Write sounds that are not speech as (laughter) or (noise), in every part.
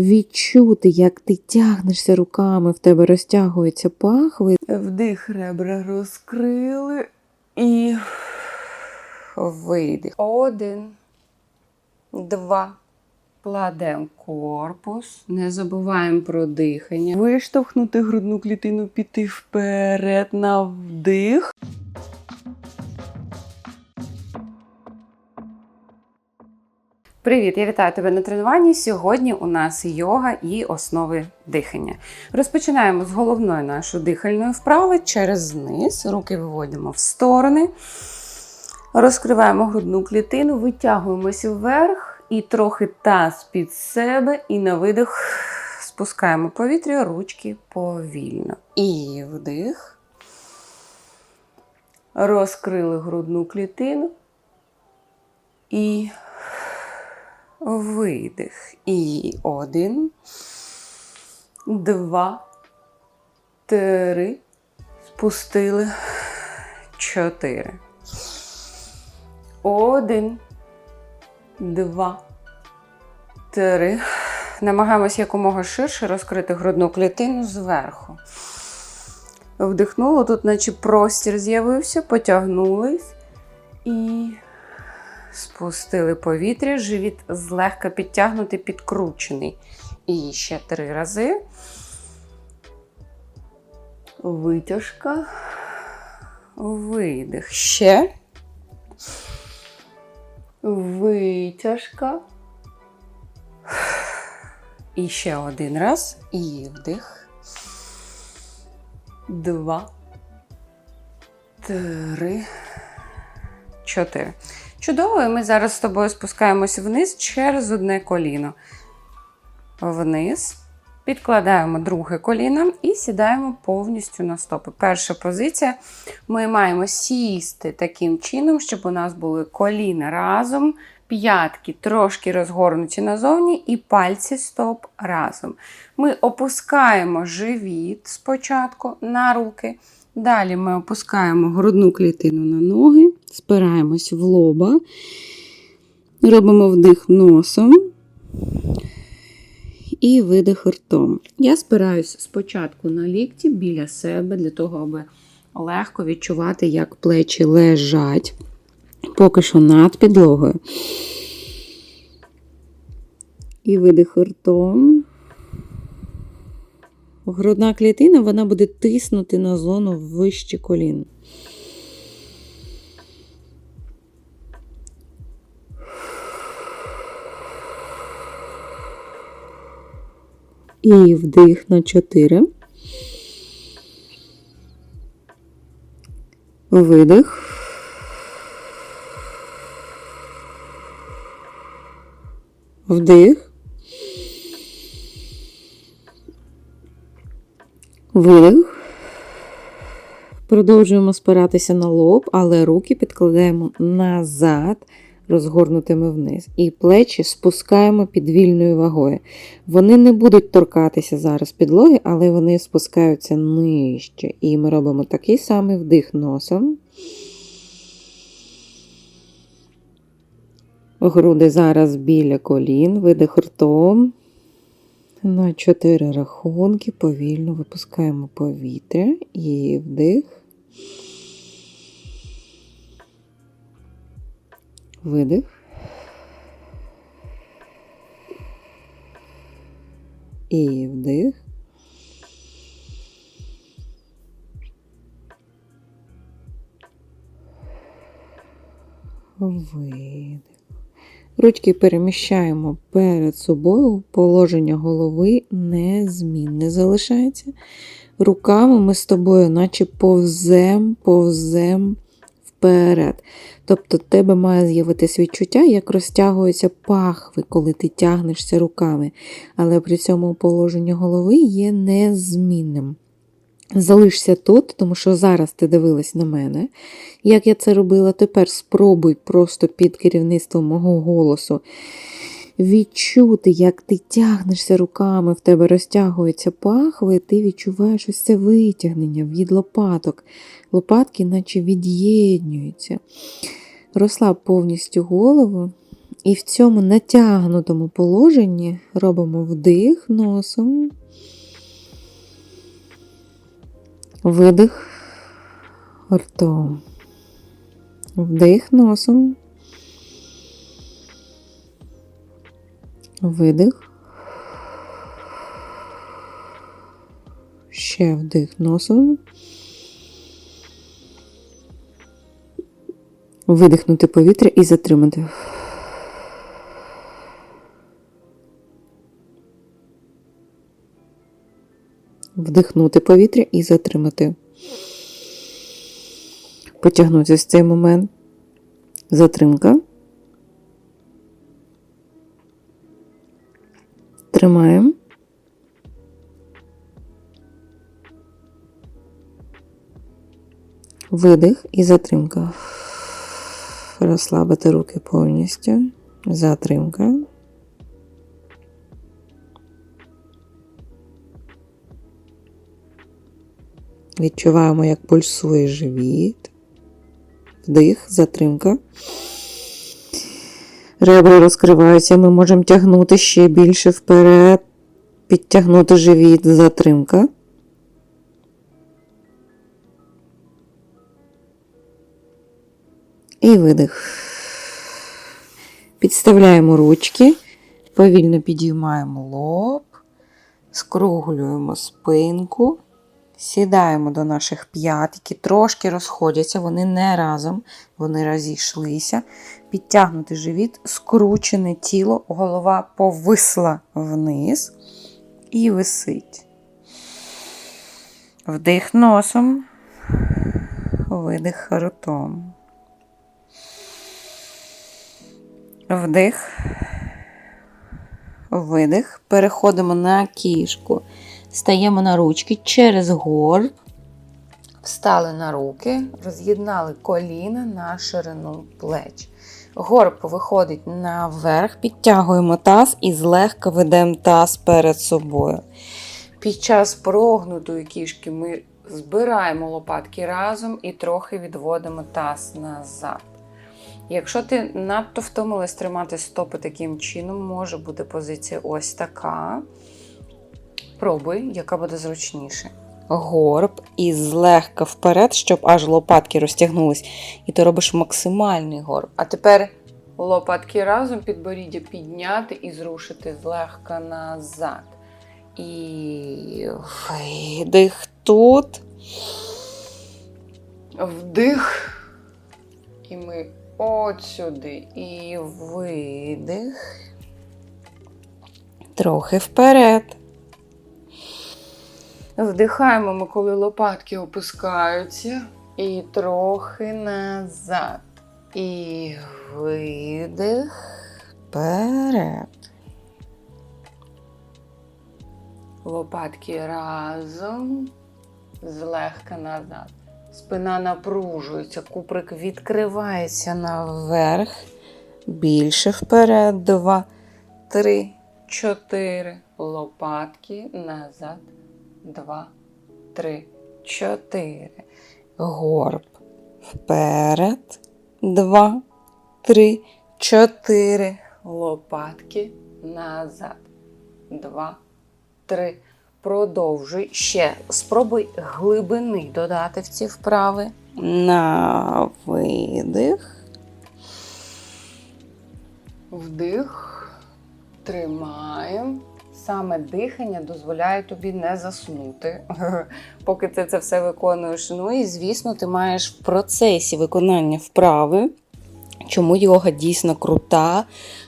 Відчути, як ти тягнешся руками, в тебе розтягуються пахви. Вдих, ребра розкрили і видих. Один, два. Кладемо корпус, не забуваємо про дихання. Виштовхнути грудну клітину, піти вперед на вдих. Привіт, я вітаю тебе на тренуванні. Сьогодні у нас йога і основи дихання. Розпочинаємо з головної нашої дихальної вправи через низ. Руки виводимо в сторони. Розкриваємо грудну клітину, витягуємося вверх і трохи таз під себе. І на видих спускаємо повітря, ручки повільно. І вдих. Розкрили грудну клітину. І видих. І один, два, три. Спустили. Чотири. Один, два, три. Намагаємось якомога ширше розкрити грудну клітину зверху. Вдихнуло, тут, наче простір з'явився, потягнулись і спустили повітря, живіт злегка підтягнутий, підкручений. І ще три рази. Витяжка. Видих. Ще. Витяжка. І ще один раз. І вдих. Два. Три. Чотири. Чудово, і ми зараз з тобою спускаємось вниз через одне коліно. Вниз. Підкладаємо друге коліно і сідаємо повністю на стопи. Перша позиція. Ми маємо сісти таким чином, щоб у нас були коліна разом, п'ятки трошки розгорнуті назовні, і пальці стоп разом. Ми опускаємо живіт спочатку на руки. Далі ми опускаємо грудну клітину на ноги, спираємось в лоба, робимо вдих носом і видих ртом. Я спираюсь спочатку на лікті біля себе, для того, аби легко відчувати, як плечі лежать, поки що над підлогою. І видих ртом. Грудна клітина вона буде тиснути на зону вище колін. І вдих на 4. Видих. Вдих. Видих. Продовжуємо спиратися на лоб, але руки підкладаємо назад, розгорнутими вниз. І плечі спускаємо під вільною вагою. Вони не будуть торкатися зараз підлоги, але вони спускаються нижче. І ми робимо такий самий вдих носом. Груди зараз біля колін, видих ртом. На чотири рахунки повільно випускаємо повітря і вдих. Видих. І вдих. Видих. Ручки переміщаємо перед собою, положення голови незмінне залишається. Руками ми з тобою, наче повзем, повзем вперед. Тобто, в тебе має з'явитися відчуття, як розтягуються пахви, коли ти тягнешся руками. Але при цьому положення голови є незмінним. Залишся тут, тому що зараз ти дивилась на мене. Як я це робила, тепер спробуй просто під керівництвом мого голосу відчути, як ти тягнешся руками, в тебе розтягуються пахви, ти відчуваєш ось це витягнення від лопаток. Лопатки наче від'єднюються. Розслаб повністю голову І в цьому натягнутому положенні робимо вдих носом, видих ртом, вдих носом, видих. Ще вдих носом. Видихнути повітря і затримати. Вдихнути повітря і затримати. Потягнутися в цей момент. Затримка. Тримаємо. Видих і затримка. Розслабити руки повністю. Затримка. Відчуваємо, як пульсує живіт. Вдих, затримка. Ребра розкриваються. Ми можемо тягнути ще більше вперед. Підтягнути живіт, затримка. І видих. Підставляємо ручки, повільно підіймаємо лоб, скруглюємо спинку, сідаємо до наших п'ят, які трошки розходяться, вони не разом, вони розійшлися. Підтягнути живіт, скручене тіло, голова повисла вниз і висить. Вдих носом, видих ротом. Вдих, видих. Переходимо на кішку. Стаємо на ручки через горб. Встали на руки, роз'єднали коліна на ширину плеч. Горб виходить наверх, підтягуємо таз і злегка ведемо таз перед собою. Під час прогнутої кішки ми збираємо лопатки разом і трохи відводимо таз назад. Якщо ти надто втомилась тримати стопи таким чином, може бути позиція ось така. Пробуй, яка буде зручніше. Горб і злегка вперед, щоб аж лопатки розтягнулись. І ти робиш максимальний горб. А тепер лопатки разом, підборіддя підняти і зрушити злегка назад. І видих тут. Вдих. І ми от сюди. І видих. Трохи вперед. Вдихаємо ми, коли лопатки опускаються. І трохи назад. І видих вперед. Лопатки разом. Злегка назад. Спина напружується, куприк відкривається наверх. Більше вперед. Два, три, чотири. Лопатки назад. Два, три, чотири. Горб. Вперед. Два, три, чотири. Лопатки назад. Два, три. Продовжуй ще. Спробуй глибини додати в ці вправи. На видих. Вдих. Тримаємо. Саме дихання дозволяє тобі не заснути, (laughs) поки ти це все виконуєш. Ну і, звісно, ти маєш в процесі виконання вправи. Чому йога дійсно крута?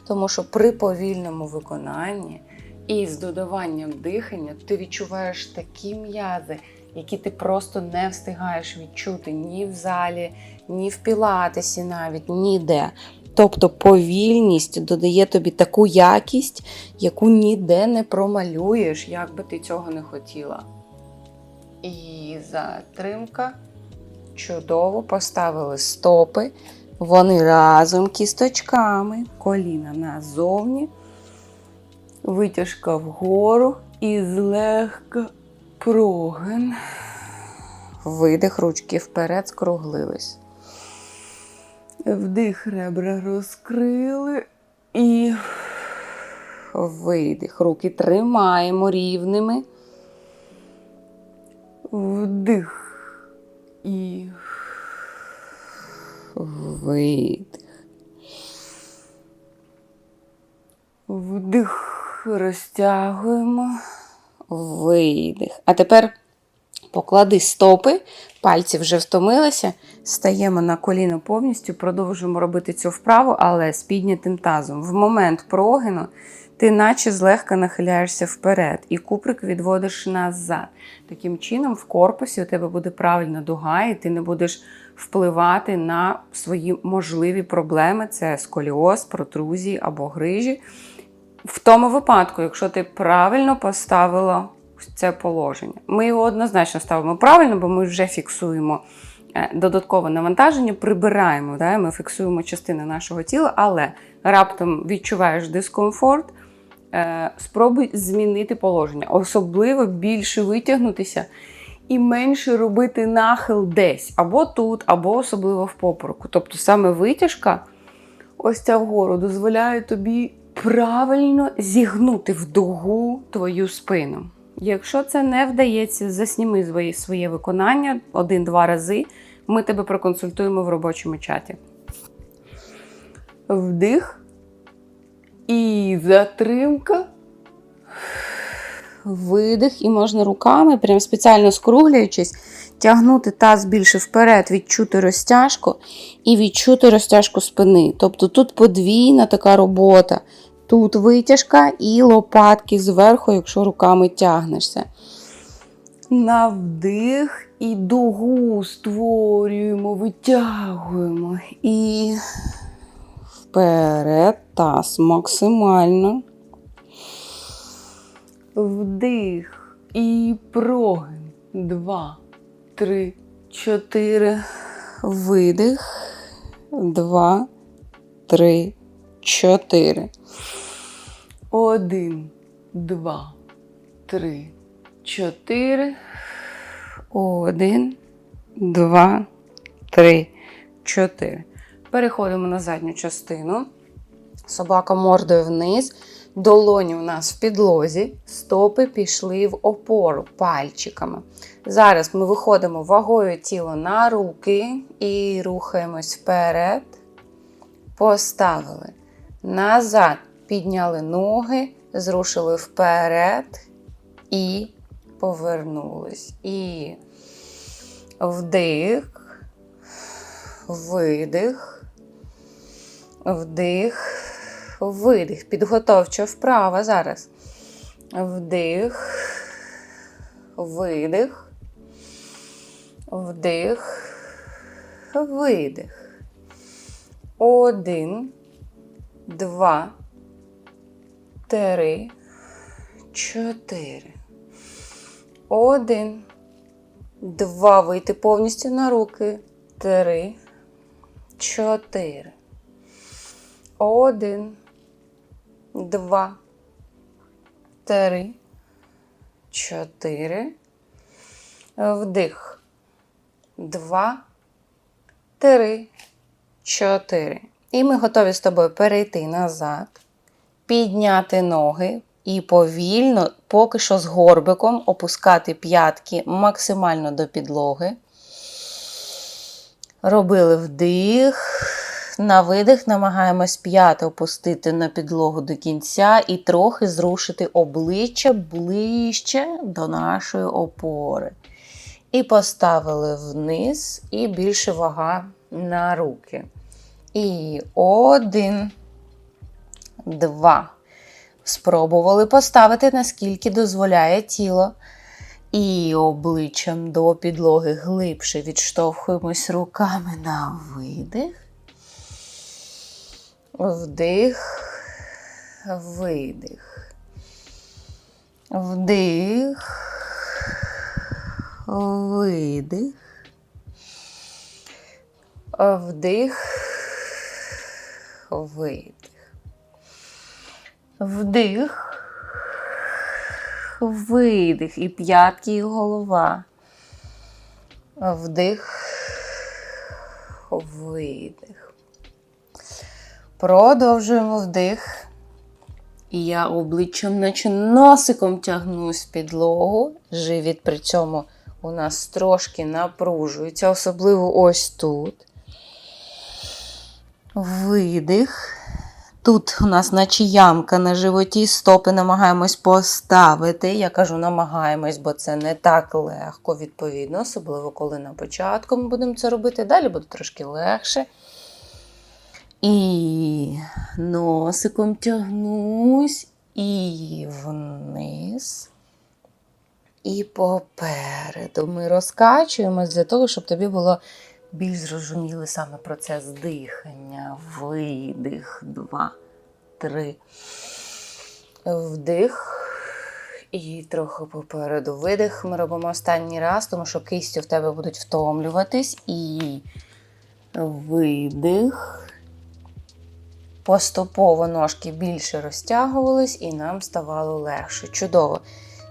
Тому що при повільному виконанні і з додаванням дихання ти відчуваєш такі м'язи, які ти просто не встигаєш відчути ні в залі, ні в пілатесі, навіть ніде. Тобто повільність додає тобі таку якість, яку ніде не промалюєш, як би ти цього не хотіла. І затримка. Чудово поставили стопи. Вони разом кісточками, коліна назовні, витяжка вгору і злегка прогин. Видих, ручки вперед, скруглились. Вдих, ребра розкрили. І видих. Руки тримаємо рівними. Вдих. І видих. Вдих. Розтягуємо. Видих. А тепер поклади стопи, пальці вже втомилися. Стаємо на коліно повністю, продовжуємо робити цю вправу, але з піднятим тазом. В момент прогину ти наче злегка нахиляєшся вперед, і куприк відводиш назад. Таким чином, в корпусі у тебе буде правильна дуга, і ти не будеш впливати на свої можливі проблеми: це сколіоз, протрузії або грижі. В тому випадку, якщо ти правильно поставила це положення, ми його однозначно ставимо правильно, бо ми вже фіксуємо е, додаткове навантаження, прибираємо, да? ми фіксуємо частини нашого тіла, але раптом відчуваєш дискомфорт, е, спробуй змінити положення, особливо більше витягнутися і менше робити нахил десь, або тут, або особливо в попорку. Тобто саме витяжка, ось ця вгору, дозволяє тобі правильно зігнути в дугу твою спину. Якщо це не вдається, засніми своє, виконання один-два рази. Ми тебе проконсультуємо в робочому чаті. Вдих. І затримка. Видих. І можна руками, прям спеціально скруглюючись, тягнути таз більше вперед, відчути розтяжку і відчути розтяжку спини. Тобто тут подвійна така робота. Тут витяжка і лопатки зверху, якщо руками тягнешся. На вдих і дугу створюємо, витягуємо. І вперед таз максимально. Вдих і прогин. Два, три, чотири. Видих. Два, три, чотири. Один, два, три, чотири. Один, два, три, чотири. Переходимо на задню частину. Собака мордою вниз. Долоні у нас в підлозі, стопи пішли в опору пальчиками. Зараз ми виходимо вагою тіла на руки і рухаємось вперед. Поставили. Назад підняли ноги, зрушили вперед і повернулись. І вдих, видих, вдих, видих. Підготовча вправа зараз. Вдих, видих, вдих, видих. Один, два, три, чотири. Один. Два. Вийти повністю на руки. Три. Чотири. Один. Два. Три. Чотири. Вдих. Два. Три. Чотири. І ми готові з тобою перейти назад підняти ноги і повільно, поки що з горбиком, опускати п'ятки максимально до підлоги. Робили вдих. На видих намагаємось п'яти опустити на підлогу до кінця і трохи зрушити обличчя ближче до нашої опори. І поставили вниз, і більше вага на руки. І один два. Спробували поставити, наскільки дозволяє тіло. І обличчям до підлоги глибше відштовхуємось руками на видих. Вдих, видих. Вдих, видих. Вдих, видих. Вдих, видих. І п'ятки, і голова. Вдих, видих. Продовжуємо вдих. І я обличчям, наче носиком тягнусь підлогу. Живіт при цьому у нас трошки напружується, особливо ось тут. Видих. Тут у нас наче ямка на животі, стопи намагаємось поставити. Я кажу, намагаємось, бо це не так легко, відповідно, особливо коли на початку ми будемо це робити. Далі буде трошки легше. І носиком тягнусь, і вниз. І попереду ми розкачуємось для того, щоб тобі було більш зрозумілий саме процес дихання. Видих, два, три. Вдих. І трохи попереду видих. Ми робимо останній раз, тому що кистю в тебе будуть втомлюватись. І видих. Поступово ножки більше розтягувались і нам ставало легше. Чудово.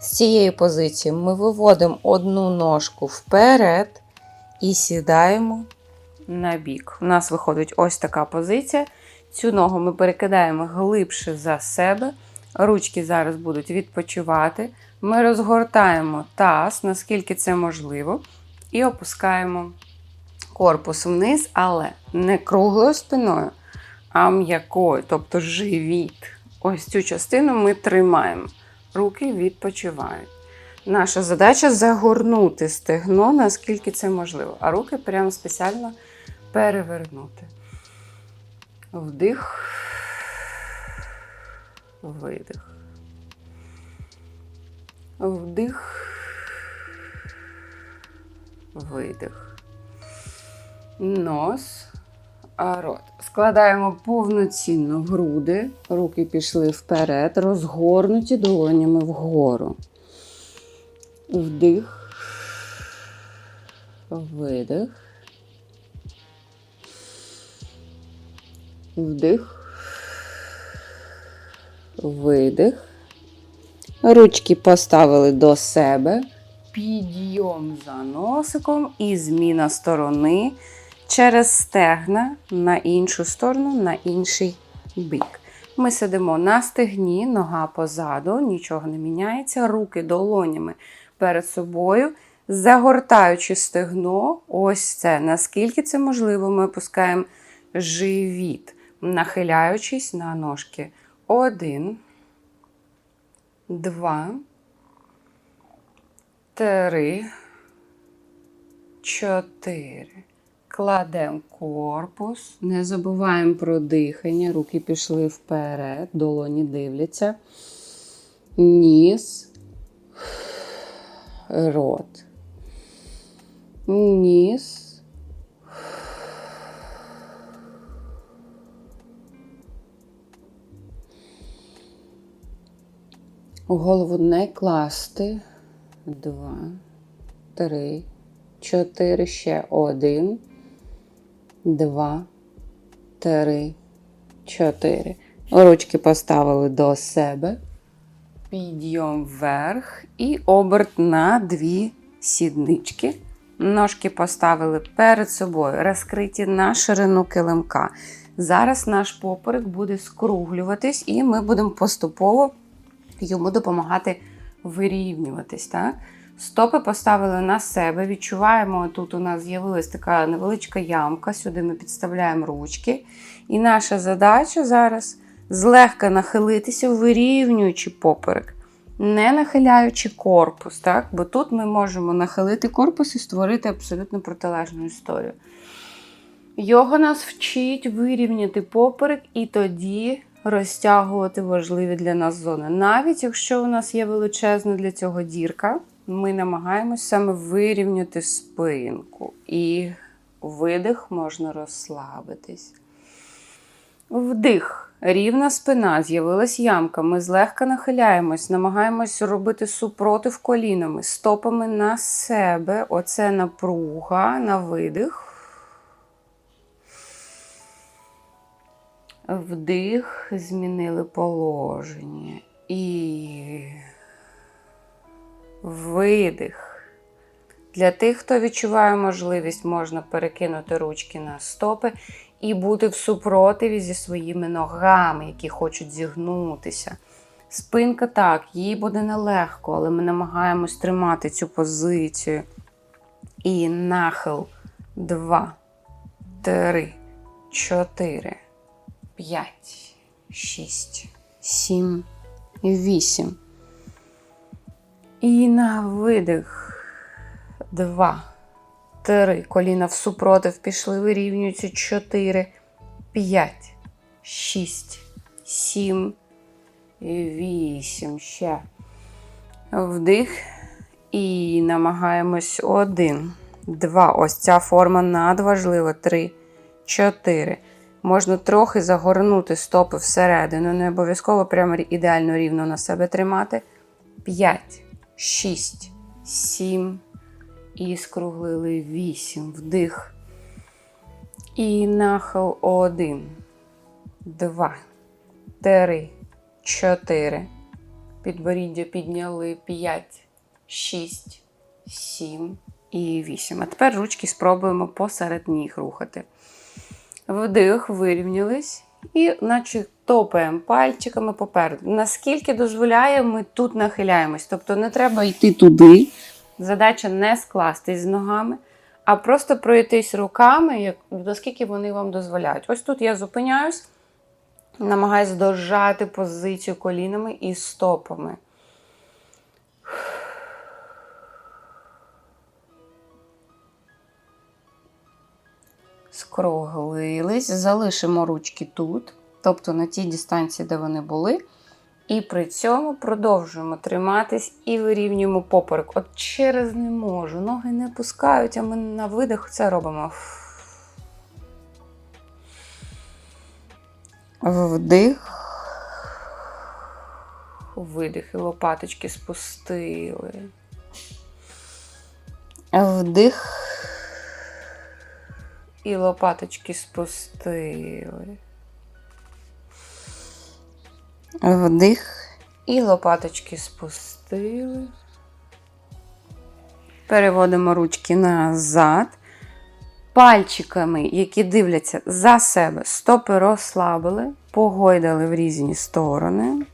З цієї позиції ми виводимо одну ножку вперед і сідаємо на бік. У нас виходить ось така позиція. Цю ногу ми перекидаємо глибше за себе. Ручки зараз будуть відпочивати. Ми розгортаємо таз, наскільки це можливо, і опускаємо корпус вниз, але не круглою спиною, а м'якою, тобто живіт. Ось цю частину ми тримаємо. Руки відпочивають. Наша задача загорнути стегно, наскільки це можливо, а руки прямо спеціально перевернути. Вдих, видих. Вдих, видих. Нос, рот. Складаємо повноцінно груди, руки пішли вперед, розгорнуті долонями вгору. Вдих, видих. Вдих. Видих. Ручки поставили до себе. Підйом за носиком і зміна сторони через стегна на іншу сторону, на інший бік. Ми сидимо на стегні, нога позаду, нічого не міняється, руки долонями перед собою, загортаючи стегно, ось це. Наскільки це можливо, ми опускаємо живіт, нахиляючись на ножки. Один, два, три, чотири. Кладемо корпус, не забуваємо про дихання, руки пішли вперед, долоні дивляться. Ніс, рот. Ніс. Голову не класти. Два, три, чотири, ще один, два, три, чотири. Ручки поставили до себе. Підйом вверх і оберт на дві сіднички. Ножки поставили перед собою, розкриті на ширину килимка. Зараз наш поперек буде скруглюватись, і ми будемо поступово йому допомагати вирівнюватись. Так? Стопи поставили на себе. Відчуваємо, тут у нас з'явилась така невеличка ямка. Сюди ми підставляємо ручки. І наша задача зараз злегка нахилитися, вирівнюючи поперек, не нахиляючи корпус. Так? Бо тут ми можемо нахилити корпус і створити абсолютно протилежну історію. Його нас вчить вирівняти поперек і тоді розтягувати важливі для нас зони. Навіть якщо у нас є величезна для цього дірка, ми намагаємось саме вирівняти спинку. І видих можна розслабитись. Вдих. Рівна спина, з'явилась ямка. Ми злегка нахиляємось, намагаємось робити супротив колінами, стопами на себе. Оце напруга на видих. Вдих, змінили положення. І видих. Для тих, хто відчуває можливість, можна перекинути ручки на стопи і бути в супротиві зі своїми ногами, які хочуть зігнутися. Спинка так, їй буде нелегко, але ми намагаємось тримати цю позицію. І нахил. Два, три, чотири, п'ять, шість, сім, вісім. І на видих. Два, три. Коліна в супротив пішли, вирівнюються. Чотири, п'ять, шість, сім, вісім. Ще. Вдих. І намагаємось один, два. Ось ця форма надважлива. Три, чотири. Можна трохи загорнути стопи всередину. Не обов'язково прямо ідеально рівно на себе тримати. П'ять, шість, сім. І скруглили вісім. Вдих. І нахил один, два, три, чотири. Підборіддя підняли п'ять. 6, 7 і 8. А тепер ручки спробуємо посеред ніг рухати. Вдих, вирівнялись. І, наче топаємо пальчиками попереду. Наскільки дозволяє, ми тут нахиляємось. Тобто не треба йти туди. Задача не скластись з ногами, а просто пройтись руками, як, наскільки вони вам дозволяють. Ось тут я зупиняюсь, намагаюсь дожати позицію колінами і стопами. скруглились, залишимо ручки тут, тобто на тій дистанції, де вони були. І при цьому продовжуємо триматись і вирівнюємо поперек. От через не можу. Ноги не пускають, а ми на видих це робимо. Вдих. Видих і лопаточки спустили. Вдих. І лопаточки спустили. Вдих. І лопаточки спустили. Переводимо ручки назад. Пальчиками, які дивляться за себе, стопи розслабили, погойдали в різні сторони.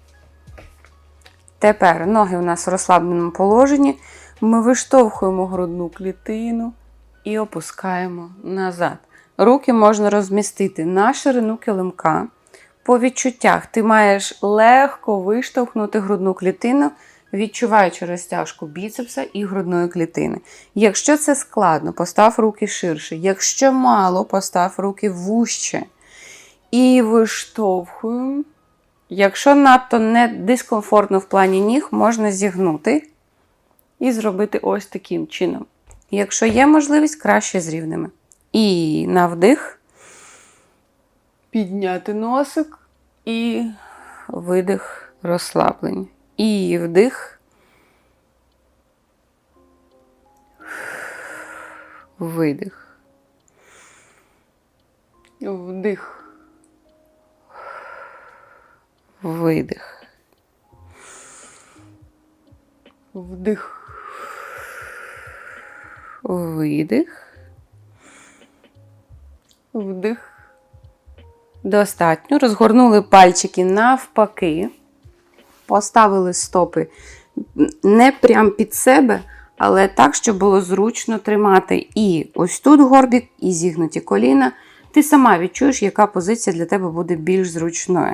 Тепер ноги у нас в розслабленому положенні. Ми виштовхуємо грудну клітину і опускаємо назад. Руки можна розмістити на ширину килимка. По відчуттях ти маєш легко виштовхнути грудну клітину, відчуваючи розтяжку біцепса і грудної клітини. Якщо це складно, постав руки ширше. Якщо мало, постав руки вужче. І виштовхуємо. Якщо надто не дискомфортно в плані ніг, можна зігнути і зробити ось таким чином. Якщо є можливість, краще з рівними. І на вдих. Підняти носик і видих розслаблення. І вдих. Видих. Вдих. Видих. Вдих. Видих. Вдих. Достатньо. Розгорнули пальчики навпаки. Поставили стопи не прям під себе, але так, щоб було зручно тримати і ось тут горбік, і зігнуті коліна. Ти сама відчуєш, яка позиція для тебе буде більш зручною.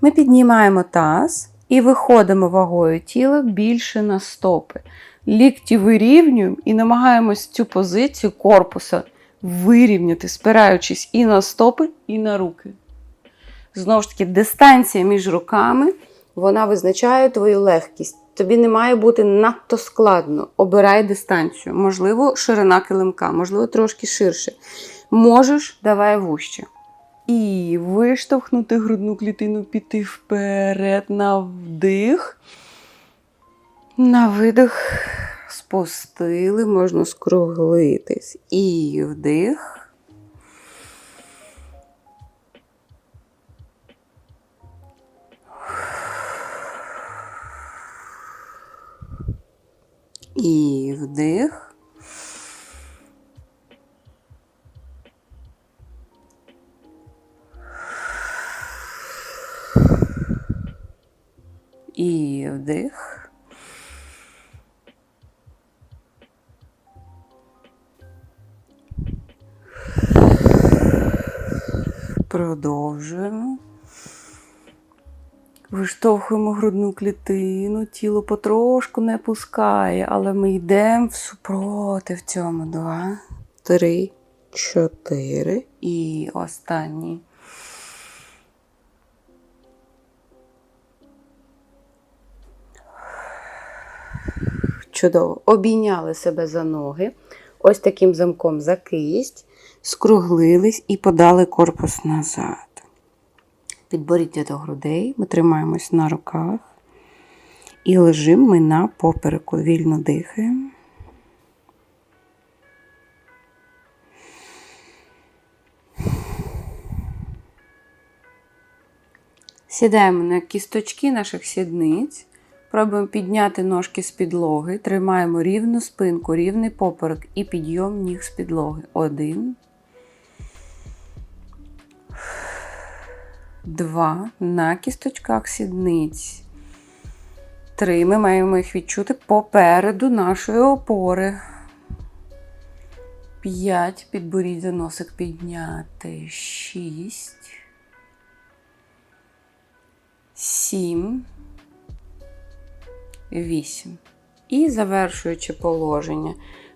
Ми піднімаємо таз і виходимо вагою тіла більше на стопи. Лікті вирівнюємо і намагаємось цю позицію корпуса вирівняти, спираючись і на стопи, і на руки. Знову ж таки, дистанція між руками вона визначає твою легкість. Тобі не має бути надто складно. Обирай дистанцію. Можливо, ширина килимка, можливо, трошки ширше. Можеш, давай вужче. І виштовхнути грудну клітину, піти вперед на вдих. На видих спустили, можна скруглитись. І вдих. І вдих. І вдих. Продовжуємо. Виштовхуємо грудну клітину, тіло потрошку не пускає, але ми йдемо в цьому. Два. Три, чотири. І останній. Чудово. Обійняли себе за ноги. Ось таким замком за кисть, скруглились і подали корпус назад. Підборіддя до грудей. Ми тримаємось на руках. І лежимо ми на попереку. Вільно дихаємо. Сідаємо на кісточки наших сідниць. Пробуємо підняти ножки з підлоги. Тримаємо рівну спинку, рівний поперек і підйом ніг з підлоги. Один. Два. На кісточках сідниць. Три. Ми маємо їх відчути попереду нашої опори. П'ять. Підборіддя носик підняти. Шість. Сім. Вісім. І завершуючи положення,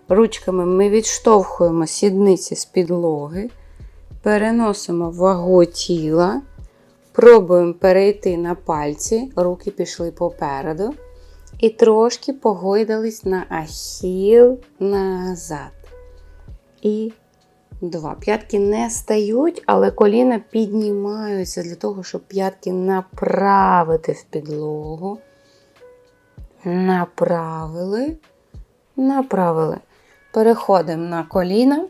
ручками ми відштовхуємо сідниці з підлоги, переносимо вагу тіла, пробуємо перейти на пальці, руки пішли попереду. І трошки погойдались на ахіл назад. І два. П'ятки не стають, але коліна піднімаються для того, щоб п'ятки направити в підлогу. Направили, направили. Переходимо на коліна,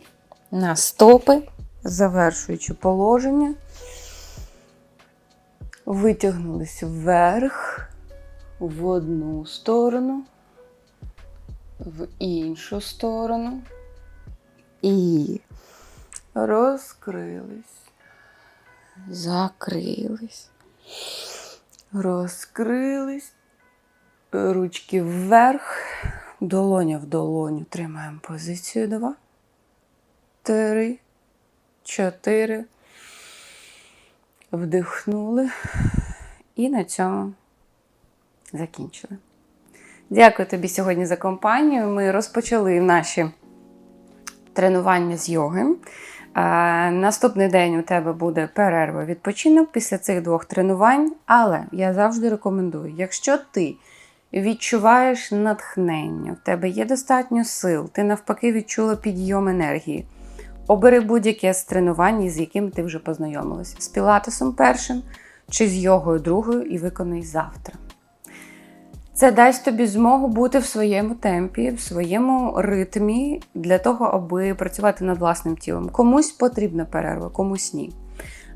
на стопи, завершуючи положення. Витягнулись вверх, в одну сторону, в іншу сторону. І розкрились, закрились, розкрились, ручки вверх, долоня в долоню. Тримаємо позицію. Два, три, чотири. Вдихнули і на цьому закінчили. Дякую тобі сьогодні за компанію. Ми розпочали наші тренування з йоги. Е, Наступний день у тебе буде перерва відпочинок після цих двох тренувань. Але я завжди рекомендую, якщо ти відчуваєш натхнення, в тебе є достатньо сил, ти навпаки відчула підйом енергії. Обери будь-яке з тренувань, з яким ти вже познайомилась. З пілатесом першим чи з йогою другою і виконай завтра. Це дасть тобі змогу бути в своєму темпі, в своєму ритмі для того, аби працювати над власним тілом. Комусь потрібна перерва, комусь ні.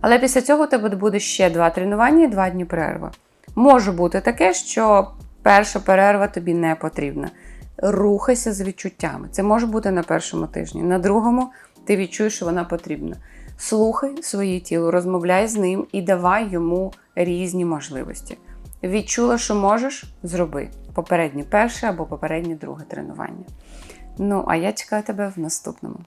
Але після цього у тебе буде ще два тренування і два дні перерви. Може бути таке, що перша перерва тобі не потрібна. Рухайся з відчуттями. Це може бути на першому тижні. На другому ти відчуєш, що вона потрібна. Слухай своє тіло, розмовляй з ним і давай йому різні можливості. Відчула, що можеш, зроби попереднє перше або попереднє друге тренування. Ну, а я чекаю тебе в наступному.